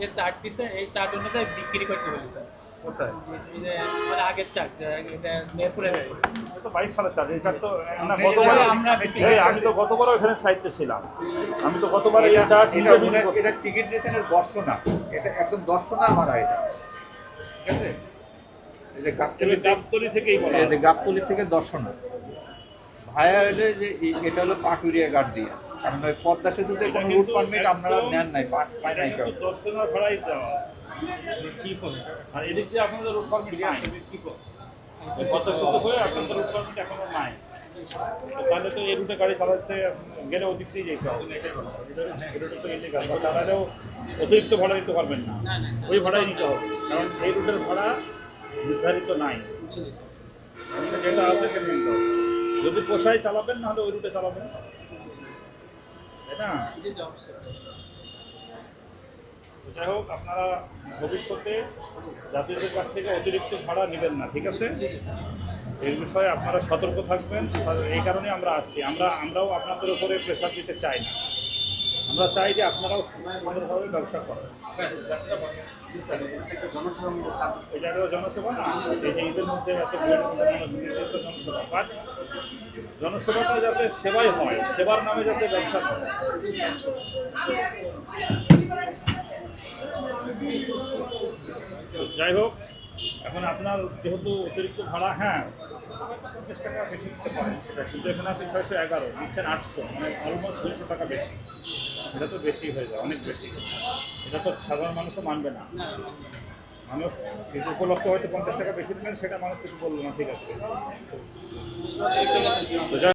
যে চার্ট দিছে এই চার্ট অনুযায়ী বিক্রি করতে যে মানে আগের চার্ট এটা বাইশ সালের এই চার্ট তো গতবার। আমি তো সাইডে ছিলাম। আমি তো গতবার এই চার্ট এটা টিকিট দিয়েছেন দর্শনা। এটা একদম দর্শনা ভাড়া এটা। ঠিক আছে? এই যে গাবতলি থেকেই বলা। গাবতলি থেকে দর্শনা। ভায়া হলে যে এই- এটা হলো পাটুরিয়া গার্ড দিয়ে। কারণ ওই পদ্মা সেতুতে এটা কোনো রুট পারমিট আপনারা নেন নাই পায় নাই কেউ। আর এদিক দিয়ে আপনাদের রুট পারমিট কি হয়ে আপনাদের রুট পারমিট এখনও নাই তো তাহলে তো এই রুটে গাড়ি চালাতে গেলে ওদিক দিয়ে যেতে হবে চালালেও অতিরিক্ত ভাড়া দিতে পারবেন না না। না ওই ভাড়াই নিতে হবে কারণ এই রুটের ভাড়া নির্ধারিত নাই। যেটা আছে সেটা নিতে হবে যদি পোষায় চালাবেন, নাহলে ওই রুটে চালাবেন। তাই না? যাই হোক, আপনারা ভবিষ্যতে যাত্রীদের কাছ থেকে অতিরিক্ত ভাড়া নেবেন না, ঠিক আছে? এই বিষয়ে আপনারা সতর্ক থাকবেন। এই কারণে আমরা আসছি। আমরা, আমরাও আপনাদের উপরে প্রেশার দিতে চাই না। আমরা চাই যে আপনারাও সুন্দরভাবে ব্যবসা করেন। জনসেবা না? যে ঈদের মধ্যে জনসেবা। বাট জনসেবাটা যাতে সেবাই হয় সেবার নামে যাতে ব্যবসা করে যাই হোক এখন আপনার যেহেতু অতিরিক্ত ভাড়া হ্যাঁ পঞ্চাশ টাকা বেশি দিতে পারেন সেটা। কিন্তু এখানে আছে ছয়শো এগারো দিচ্ছেন আটশো মানে অলমোস্ট দুশো টাকা বেশি। এটা তো বেশি হয়ে যায় অনেক বেশি এটা তো সাধারণ মানুষও মানবে না। মানুষ কিন্তু উপলক্ষ হয়তো পঞ্চাশ টাকা বেশি দিলেন সেটা মানুষ কিছু বলল না ঠিক আছে।